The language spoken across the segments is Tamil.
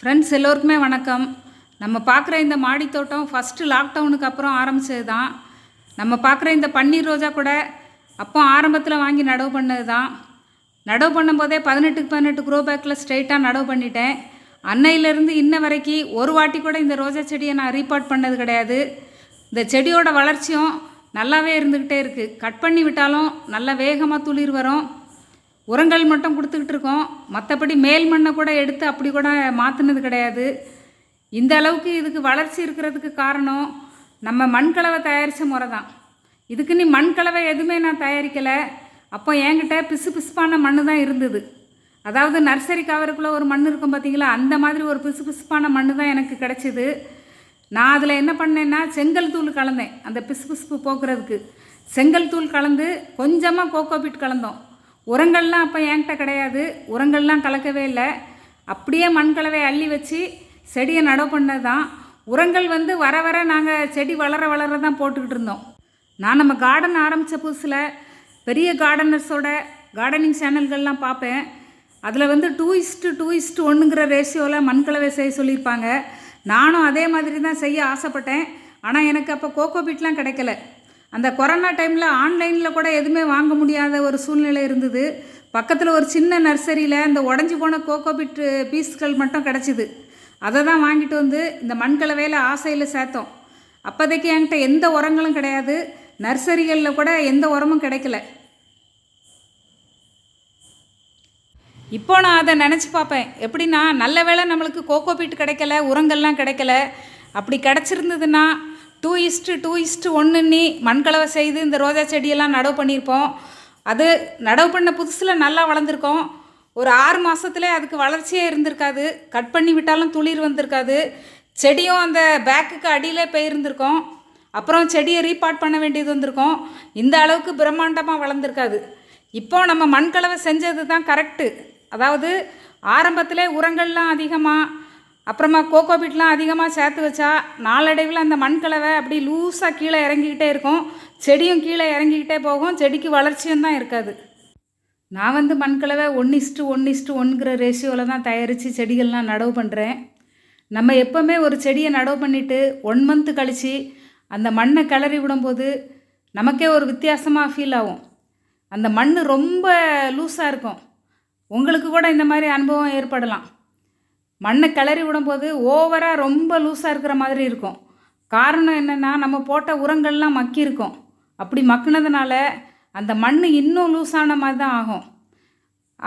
ஃப்ரெண்ட்ஸ் எல்லோருக்குமே வணக்கம். நம்ம பார்க்குற இந்த மாடித்தோட்டம் ஃபஸ்ட்டு லாக்டவுனுக்கு அப்புறம் ஆரம்பித்தது தான். நம்ம பார்க்குற இந்த பன்னீர் ரோஜா கூட அப்போ ஆரம்பத்தில் வாங்கி நடவு பண்ணது தான். நடவு பண்ணும்போதே பதினெட்டுக்கு பதினெட்டு க்ரோ பேக்கில் ஸ்ட்ரைட்டாக நடவு பண்ணிட்டேன். அன்னையிலேருந்து இன்ன வரைக்கும் ஒரு வாட்டி கூட இந்த ரோஜா செடியை நான் ரீபார்ட் பண்ணது கிடையாது. இந்த செடியோட வளர்ச்சியும் நல்லாவே இருந்துக்கிட்டே இருக்குது கட் பண்ணி விட்டாலும் நல்லா வேகமாக துளிர் வரும். உரங்கள் மட்டும் கொடுத்துக்கிட்டு இருக்கோம். மற்றபடி மேல் மண்ணை கூட எடுத்து அப்படி கூட மாற்றினது கிடையாது. இந்த அளவுக்கு இதுக்கு வளர்ச்சி இருக்கிறதுக்கு காரணம் நம்ம மண்கலவை தயாரித்த முறை தான். இதுக்கு நீ மண்கலவை எதுவுமே நான் தயாரிக்கலை. அப்போ என்கிட்ட பிசு பிசுப்பான மண்ணு தான் இருந்தது. அதாவது நர்சரி கவருக்குள்ளே ஒரு மண் இருக்கும் பார்த்தீங்களா? அந்த மாதிரி ஒரு பிசு பிசுப்பான மண்ணு தான் எனக்கு கிடச்சிது. நான் அதில் என்ன பண்ணேன்னா செங்கல் தூள் கலந்தேன். அந்த பிசுபிசுப்பு போக்குறதுக்கு. செங்கல் தூள் கலந்து கொஞ்சமாக கோகோபிட் கலந்தோம். உரங்கள்லாம் அப்போ என்கிட்ட கிடையாது. உரங்கள்லாம் கலக்கவே இல்லை. அப்படியே மண்கலவை அள்ளி வச்சு செடியை நடவு பண்ணது தான் உரங்கள் வந்து வர வர நாங்கள் செடி வளர வளர தான் போட்டுக்கிட்டு இருந்தோம். நான் நம்ம கார்டன் ஆரம்பித்த புதுசில் பெரிய கார்டனர்ஸோட கார்டனிங் சேனல்கள்லாம் பார்ப்பேன். அதில் வந்து two is to two is to ஒன்றுங்கிற ரேஷியோவில் மண்கலவை செய்ய சொல்லியிருப்பாங்க. நானும் அதே மாதிரி தான் செய்ய ஆசைப்பட்டேன். ஆனால் எனக்கு அப்போ கோகோபிட்லாம் கிடைக்கல. அந்த கொரோனா டைமில் ஆன்லைனில் கூட எதுவுமே வாங்க முடியாத ஒரு சூழ்நிலை இருந்தது. பக்கத்தில் ஒரு சின்ன நர்சரியில் இந்த உடஞ்சி போன கோகோபிட் பீஸ்கள் மட்டும் கிடச்சிது. அதை தான் வாங்கிட்டு வந்து இந்த மண்கலவையில் ஆசையில் சேர்த்தோம். அப்போதைக்கு என்கிட்ட எந்த உரங்களும் கிடையாது. நர்சரிகளில் கூட எந்த உரமும் கிடைக்கல. இப்போ நான் அதை நினச்சி பார்ப்பேன். எப்படின்னா நல்ல வேளை நம்மளுக்கு கோகோபீட் கிடைக்கல உரங்கள்லாம் கிடைக்கல. அப்படி கிடச்சிருந்ததுன்னா two is to two is to ஒன்றுன்னி மண்கலவை செய்து இந்த ரோஜா செடியெல்லாம் நடவு பண்ணியிருப்போம். அது நடவு பண்ண புதுசில் நல்லா வளர்ந்துருக்கோம். ஒரு ஆறு மாதத்துலேயே அதுக்கு வளர்ச்சியே இருந்திருக்காது. கட் பண்ணி விட்டாலும் துளிர் வந்திருக்காது. செடியும் அந்த பேக்குக்கு அடியிலே போயிருந்திருக்கோம். அப்புறம் செடியை ரீபார்ட் பண்ண வேண்டியது வந்திருக்கும். இந்த அளவுக்கு பிரம்மாண்டமாக வளர்ந்துருக்காது. இப்போ நம்ம மண்கலவை செஞ்சது தான் கரெக்டு அதாவது ஆரம்பத்திலே உரங்கள்லாம் அதிகமாக அப்புறமா கோகோபிட்லாம் அதிகமாக சேர்த்து வச்சா நாளடைவில் அந்த மண்கலவை அப்படி லூஸாக கீழே இறங்கிக்கிட்டே இருக்கும். செடியும் கீழே இறங்கிக்கிட்டே போகும். செடிக்கு வளர்ச்சியும் தான் இருக்காது. நான் வந்து மண்கலவை one is to one is to ஒன்றுங்கிற ரேஷியோவில் தான் தயாரித்து செடிகள்லாம் நடவு பண்ணுறேன் நம்ம எப்போவுமே ஒரு செடியை நடவு பண்ணிவிட்டு ஒன் மந்த்து கழித்து அந்த மண்ணை கிளறி விடும்போது நமக்கே ஒரு வித்தியாசமாக ஃபீல் ஆகும். அந்த மண் ரொம்ப லூஸாக இருக்கும். உங்களுக்கு கூட இந்த மாதிரி அனுபவம் ஏற்படலாம். மண்ணை கிளறி விடும்போது ஓவராக ரொம்ப லூஸாக இருக்கிற மாதிரி இருக்கும். காரணம் என்னென்னா நம்ம போட்ட உரங்கள்லாம் மக்கியிருக்கும். அப்படி மக்குனதுனால அந்த மண் இன்னும் லூஸான மாதிரி தான் ஆகும்.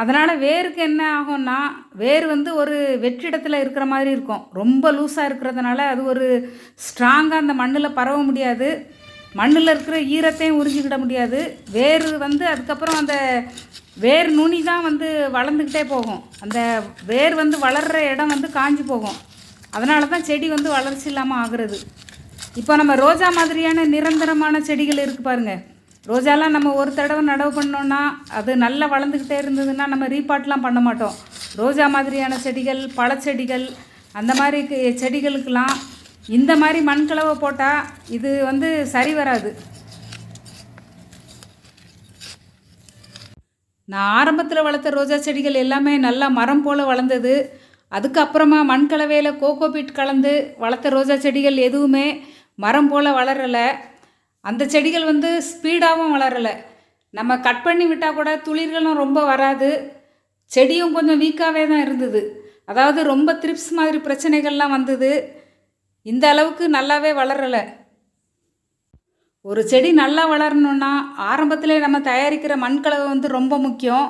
அதனால் வேருக்கு என்ன ஆகும்னா வேர் வந்து ஒரு வெற்றிடத்தில் இருக்கிற மாதிரி இருக்கும். ரொம்ப லூஸாக இருக்கிறதுனால அது ஒரு ஸ்ட்ராங்காக அந்த மண்ணில் பரவ முடியாது. மண்ணில் இருக்கிற ஈரத்தையும் உறிஞ்சிக்கிட முடியாது. வேர் வந்து அதுக்கப்புறம் அந்த வேர் நுனி தான் வந்து வளர்ந்துக்கிட்டே போகும். அந்த வேர் வந்து வளர்கிற இடம் வந்து காஞ்சி போகும். அதனால தான் செடி வந்து வளர்ச்சி இல்லாமல் ஆகுறது. இப்போ நம்ம ரோஜா மாதிரியான நிரந்தரமான செடிகள் இருக்குது பாருங்கள் ரோஜாலாம் நம்ம ஒரு தடவை நடவு பண்ணோன்னா அது நல்லா வளர்ந்துக்கிட்டே இருந்ததுன்னா நம்ம ரீபாட்லாம் பண்ண மாட்டோம். ரோஜா மாதிரியான செடிகள் பழச்செடிகள் அந்த மாதிரி செடிகளுக்கெலாம் செடிகளுக்கெல்லாம் இந்த மாதிரி மண்கலவை போட்டால் இது வந்து சரி வராது. நான் ஆரம்பத்தில் வளர்த்த ரோஜா செடிகள் எல்லாமே நல்லா மரம் போல் வளர்ந்தது. அதுக்கப்புறமா மண்கலவையில் கோகோபீட் கலந்து வளர்த்த ரோஜா செடிகள் எதுவுமே மரம் போல் வளரலை. அந்த செடிகள் வந்து ஸ்பீடாகவும் வளரலை. நம்ம கட் பண்ணி விட்டால் கூட துளிர்களும் ரொம்ப வராது. செடியும் கொஞ்சம் வீக்காகவே தான் இருந்தது. அதாவது ரொம்ப த்ரிப்ஸ் மாதிரி பிரச்சனைகள்லாம் வந்தது. இந்த அளவுக்கு நல்லாவே வளரலை. ஒரு செடி நல்லா வளரணும்னா ஆரம்பத்திலே நம்ம தயாரிக்கிற மண்கலவை வந்து ரொம்ப முக்கியம்.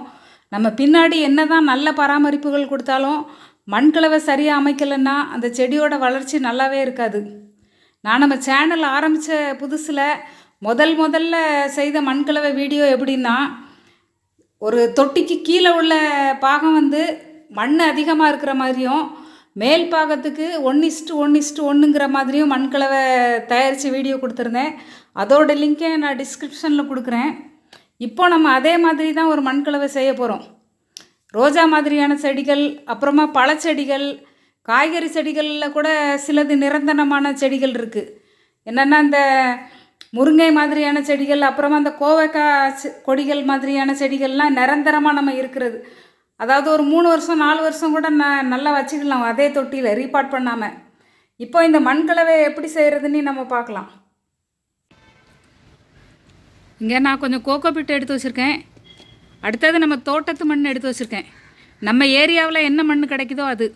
நம்ம பின்னாடி என்ன தான் நல்ல பராமரிப்புகள் கொடுத்தாலும் மண்கலவை சரியாக அமைக்கலைன்னா அந்த செடியோட வளர்ச்சி நல்லாவே இருக்காது. நான் நம்ம சேனல் ஆரம்பித்த புதுசில் முதல் முதல்ல செய்த மண்கலவை வீடியோ எப்படின்னா ஒரு தொட்டிக்கு கீழே உள்ள பாகம் வந்து மண் அதிகமாக இருக்கிற மாதிரியும் மேல் பாகத்துக்கு one is to one is to ஒன்றுங்கிற மாதிரியும் மண்கலவை தயாரித்து வீடியோ கொடுத்துருந்தேன். அதோட லிங்கை நான் டிஸ்கிரிப்ஷனில் கொடுக்குறேன். இப்போ நம்ம அதே மாதிரி தான் ஒரு மண்கலவை செய்ய போகிறோம் ரோஜா மாதிரியான செடிகள் அப்புறமா பழச்செடிகள் காய்கறி செடிகளில் கூட சிலது நிரந்தரமான செடிகள் இருக்குது என்னென்னா இந்த முருங்கை மாதிரியான செடிகள் அப்புறமா அந்த கோவைக்காய் கொடிகள் மாதிரியான செடிகள்லாம் நிரந்தரமாக நம்ம இருக்கிறது. அதாவது ஒரு மூணு வருஷம் நாலு வருஷம் கூட ந நல்லா வச்சுக்கலாம். அதே தொட்டியில் ரீபாட் பண்ணாமல் இப்போ இந்த மண் கலவை எப்படி செய்கிறதுன்னு நம்ம பார்க்கலாம். இங்கே நான் கொஞ்சம் கோகோ பிட்டு எடுத்து வச்சுருக்கேன். அடுத்தது நம்ம தோட்டத்து மண் எடுத்து வச்சுருக்கேன். நம்ம ஏரியாவில் என்ன மண் கிடைக்குதோ அது.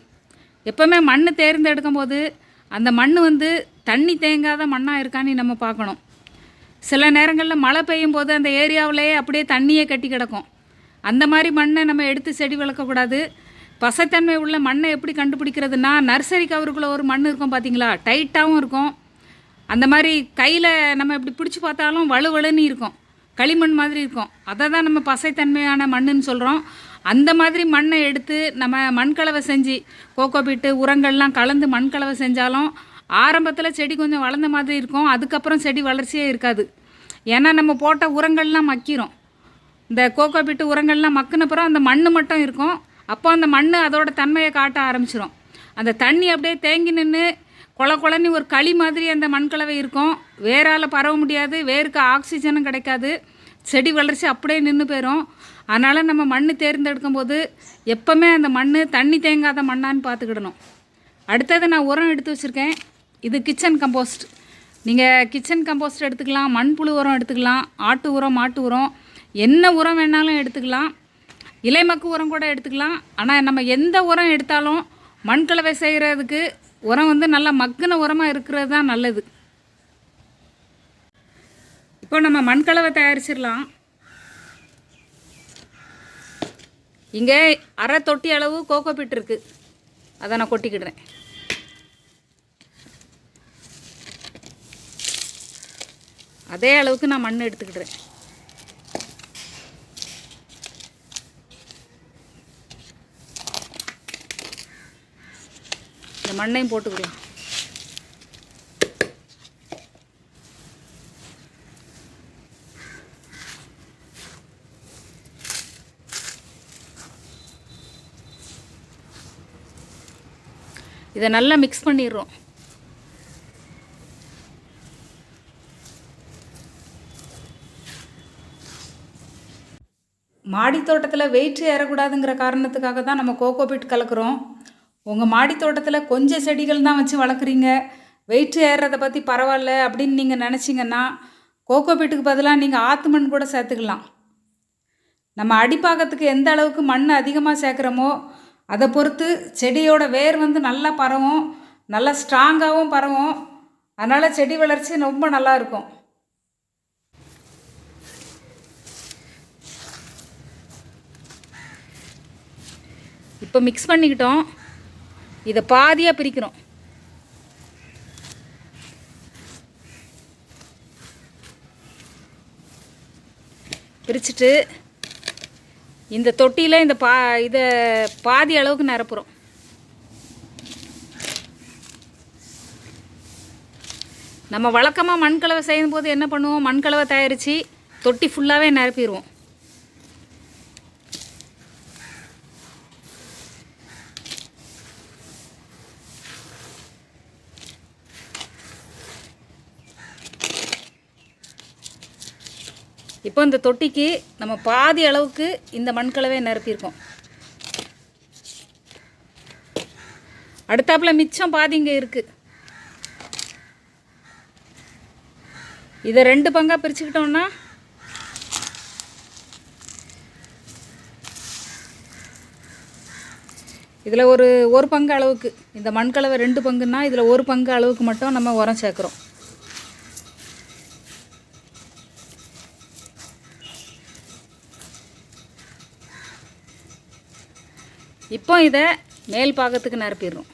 எப்போவுமே மண் தேர்ந்தெடுக்கும் போது அந்த மண் வந்து தண்ணி தேங்காத மண்ணாக இருக்கான்னு நம்ம பார்க்கணும். சில நேரங்களில் மழை பெய்யும் போது அந்த ஏரியாவிலேயே அப்படியே தண்ணியே கட்டி கிடக்கும். அந்த மாதிரி மண்ணை நம்ம எடுத்து செடி வளர்க்கக்கூடாது பசத்தன்மை உள்ள மண்ணை எப்படி கண்டுபிடிக்கிறதுனா நர்சரி கவருக்குள்ளே ஒரு மண் இருக்கும் பார்த்தீங்களா டைட்டாகவும் இருக்கும். அந்த மாதிரி கையில் நம்ம இப்படி பிடிச்சி பார்த்தாலும் வலுவலுன்னு இருக்கும். களிமண் மாதிரி இருக்கும். அதை தான் நம்ம பசைத்தன்மையான மண்ணுன்னு சொல்கிறோம் அந்த மாதிரி மண்ணை எடுத்து நம்ம மண்கலவை செஞ்சு கோகோ பீட்டு உரங்கள்லாம் கலந்து மண்கலவை செஞ்சாலும் ஆரம்பத்தில் செடி கொஞ்சம் வளர்ந்த மாதிரி இருக்கும். அதுக்கப்புறம் செடி வளர்ச்சியே இருக்காது. ஏன்னா நம்ம போட்ட உரங்கள்லாம் மக்கிரும். இந்த கோகோ பிட்டு உரங்கள்லாம் மக்கினப்புறம் அந்த மண் மட்டும் இருக்கும். அப்போ அந்த மண் அதோட தன்மையை காட்ட ஆரம்பிச்சிடும் அந்த தண்ணி அப்படியே தேங்கி நின்று கொல கொலன்னு ஒரு களி மாதிரி அந்த மண்கலவை இருக்கும். வேரால் பரவ முடியாது. வேருக்கு ஆக்சிஜனும் கிடைக்காது. செடி வளர்ச்சி அப்படியே நின்று போயிடும் அதனால் நம்ம மண் தேர்ந்தெடுக்கும் போது எப்போவுமே அந்த மண் தண்ணி தேங்காத மண்ணான்னு பார்த்துக்கிடணும். அடுத்தது நான் உரம் எடுத்து வச்சுருக்கேன். இது கிச்சன் கம்போஸ்ட் நீங்கள் கிச்சன் கம்போஸ்ட் எடுத்துக்கலாம் மண்புழு உரம் எடுத்துக்கலாம் ஆட்டு உரம் மாட்டு உரம் என்ன உரம் வேணாலும் எடுத்துக்கலாம். இலைமக்கு உரம் கூட எடுத்துக்கலாம். ஆனால் நம்ம எந்த உரம் எடுத்தாலும் மண்கலவை செய்கிறதுக்கு உரம் வந்து நல்லா மக்குன உரமாக இருக்கிறது தான் நல்லது. இப்போ நம்ம மண்கலவை தயாரிச்சிடலாம். இங்கே அரை தொட்டி அளவு கோகோ பிட் இருக்குது அதை நான் கொட்டிக்கிடுறேன். அதே அளவுக்கு நான் மண் எடுத்துக்கிடுறேன். மண்ணையும் போட்டுக்கலாம் இதை நல்லா மிக்ஸ் பண்ணிடுறோம். மாடி தோட்டத்தில் வெயிட் ஏறக்கூடாதுங்கிற காரணத்துக்காக தான் நம்ம கோகோ பீட் கலக்கிறோம். உங்கள் மாடி தோட்டத்தில் கொஞ்சம் செடிகள் தான் வச்சு வளர்க்குறீங்க. வெயிட் ஏறுறதை பற்றி பரவாயில்ல அப்படின்னு நீங்கள் நினச்சிங்கன்னா கோகோ பீட்டுக்கு பதிலாக நீங்கள் ஆத்து மண் கூட சேர்த்துக்கலாம். நம்ம அடிப்பாக்கத்துக்கு எந்த அளவுக்கு மண் அதிகமாக சேர்க்குறோமோ அதை பொறுத்து செடியோட வேர் வந்து நல்லா பரவும் நல்லா ஸ்ட்ராங்காகவும் பரவும். அதனால் செடி வளர்ச்சி ரொம்ப நல்லா இருக்கும். இப்போ மிக்ஸ் பண்ணிக்கிட்டோம். இதை பாதியாக பிரிக்கிறோம் பிரிச்சுட்டு இந்த தொட்டியில் இந்த பா இதை பாதி அளவுக்கு நிரப்புகிறோம் நம்ம வழக்கமாக மண்கலவை செய்யும் போது என்ன பண்ணுவோம்? மண்கலவை தயாரித்து தொட்டி ஃபுல்லாகவே நிரப்பிடுவோம். இப்போ இந்த தொட்டிக்கு நம்ம பாதி அளவுக்கு இந்த மண்கலவை நிரப்பியிருக்கோம். அடுத்தாப்பில் மிச்சம் பாதி இங்கே இருக்குது இதை ரெண்டு பங்காக பிரிச்சுக்கிட்டோம்னா இதில் ஒரு ஒரு பங்கு அளவுக்கு. இந்த மண்கலவை ரெண்டு பங்குன்னா இதில் ஒரு பங்கு அளவுக்கு மட்டும் நம்ம உரம் சேர்க்குறோம். இப்போ இதை மேல் பாகத்துக்கு நிரப்பிடுறோம்.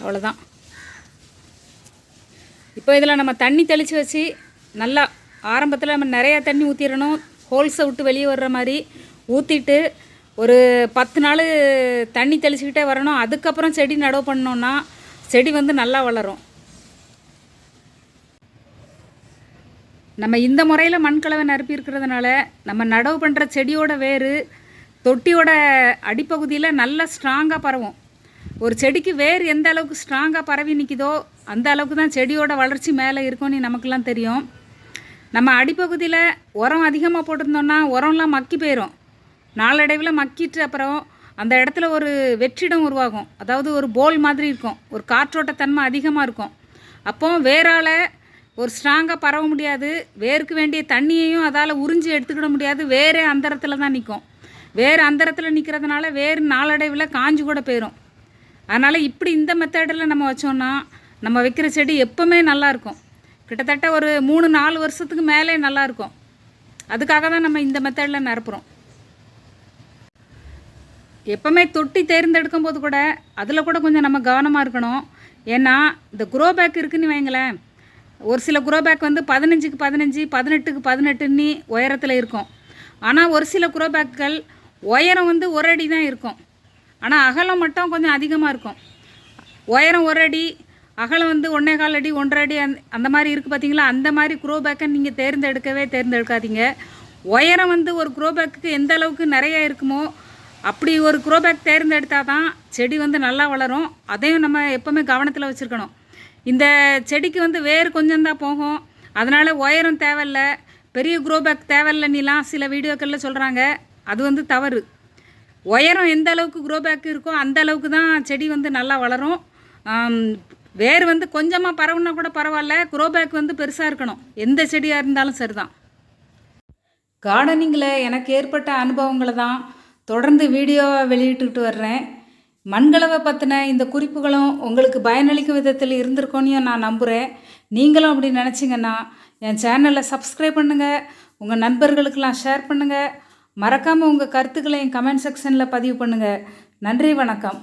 அவ்வளோதான் இப்போ இதில் நம்ம தண்ணி தெளித்து வச்சு நல்லா ஆரம்பத்தில் நம்ம நிறையா தண்ணி ஊற்றிடணும் ஹோல்ஸை விட்டு வெளியே வர்ற மாதிரி ஊற்றிட்டு ஒரு பத்து நாள் தண்ணி தெளிச்சுக்கிட்டே வரணும். அதுக்கப்புறம் செடி நடவு பண்ணோன்னா செடி வந்து நல்லா வளரும். நம்ம இந்த முறையில் மண்கலவை நிரப்பி இருக்கிறதுனால நம்ம நடவு பண்ணுற செடியோட வேர் தொட்டியோட அடிப்பகுதியில் நல்லா ஸ்ட்ராங்காக பரவும். ஒரு செடிக்கு வேர் எந்த அளவுக்கு ஸ்ட்ராங்காக பரவி நிற்கிதோ அந்த அளவுக்கு தான் செடியோட வளர்ச்சி மேலே இருக்கும்னு நமக்கெல்லாம் தெரியும். நம்ம அடிப்பகுதியில் உரம் அதிகமாக போட்டிருந்தோம்னா உரம்லாம் மக்கி போயிடும் நாளடைவில் மக்கிட்டு அப்புறம் அந்த இடத்துல ஒரு வெற்றிடம் உருவாகும். அதாவது ஒரு போல் மாதிரி இருக்கும். ஒரு காற்றோட்டத்தன்மை அதிகமாக இருக்கும். அப்போ வேறால் ஒரு ஸ்ட்ராங்காக பரவ முடியாது. வேருக்கு வேண்டிய தண்ணியையும் அதால் உறிஞ்சி எடுத்துக்கிட முடியாது. வேறே அந்தரத்தில் தான் நிற்கும் வேறு அந்தரத்தில் நிற்கிறதுனால வேறு நாளடைவில் காஞ்சு கூட போயிடும் அதனால் இப்படி இந்த மெத்தடில் நம்ம வச்சோம்னா நம்ம வைக்கிற செடி எப்போவுமே நல்லா இருக்கும். கிட்டத்தட்ட ஒரு மூணு நாலு வருஷத்துக்கு மேலே நல்லாயிருக்கும் அதுக்காக தான் நம்ம இந்த மெத்தடில் நிரப்புகிறோம் எப்போவுமே தொட்டி தேர்ந்தெடுக்கும் போது கூட அதில் கூட கொஞ்சம் நம்ம கவனமாக இருக்கணும். ஏன்னா இந்த குரோ பேக் இருக்குன்னு வைங்களேன். ஒரு சில குரோ பேக் வந்து பதினஞ்சுக்கு பதினஞ்சு பதினெட்டுக்கு பதினெட்டுன்னு உயரத்தில் இருக்கும். ஆனால் ஒரு சில குரோ பேக்குகள் உயரம் வந்து ஒரு அடி தான் இருக்கும். ஆனால் அகலம் மட்டும் கொஞ்சம் அதிகமாக இருக்கும். உயரம் ஒரு அடி அகலம் வந்து ஒன்றே கால் அடி ஒன்றரை அடி அந்த அந்த மாதிரி இருக்குது பார்த்தீங்களா அந்த மாதிரி குரோ பேக்கை நீங்கள் தேர்ந்தெடுக்கவே தேர்ந்தெடுக்காதீங்க. உயரம் வந்து ஒரு குரோ பேக்குக்கு எந்த அளவுக்கு நிறைய இருக்குமோ அப்படி ஒரு குரோபேக் தேர்ந்தெடுத்தால் தான் செடி வந்து நல்லா வளரும். அதையும் நம்ம எப்போவுமே கவனத்தில் வச்சுருக்கணும். இந்த செடிக்கு வந்து வேர் கொஞ்சம் தான் போகும். அதனால் உயரம் தேவையில்ல. பெரிய குரோ பேக் தேவையில்லைன்னுலாம் சில வீடியோக்களில் சொல்கிறாங்க அது வந்து தவறு. உயரம் எந்த அளவுக்கு க்ரோ பேக் இருக்கோ அந்த அளவுக்கு தான் செடி வந்து நல்லா வளரும். வேர் வந்து கொஞ்சமாக பரவுனா கூட பரவாயில்ல. குரோபேக் வந்து பெருசாக இருக்கணும். எந்த செடியாக இருந்தாலும் சரிதான். கார்டனிங்கில் எனக்கு ஏற்பட்ட அனுபவங்களை தான் தொடர்ந்து வீடியோவை வெளியிட்டுக்கிட்டு வர்றேன். மண்கலவை பற்றின இந்த குறிப்புகளும் உங்களுக்கு பயனளிக்கும் விதத்தில் இருந்திருக்கோன்னு நான் நம்புகிறேன் நீங்களும் அப்படி நினச்சிங்கன்னா என் சேனலை சப்ஸ்கிரைப் பண்ணுங்கள் உங்கள் நண்பர்களுக்கெல்லாம் ஷேர் பண்ணுங்கள் மறக்காமல் உங்கள் கருத்துக்களை என் கமெண்ட் செக்ஷனில் பதிவு பண்ணுங்கள் நன்றி வணக்கம்.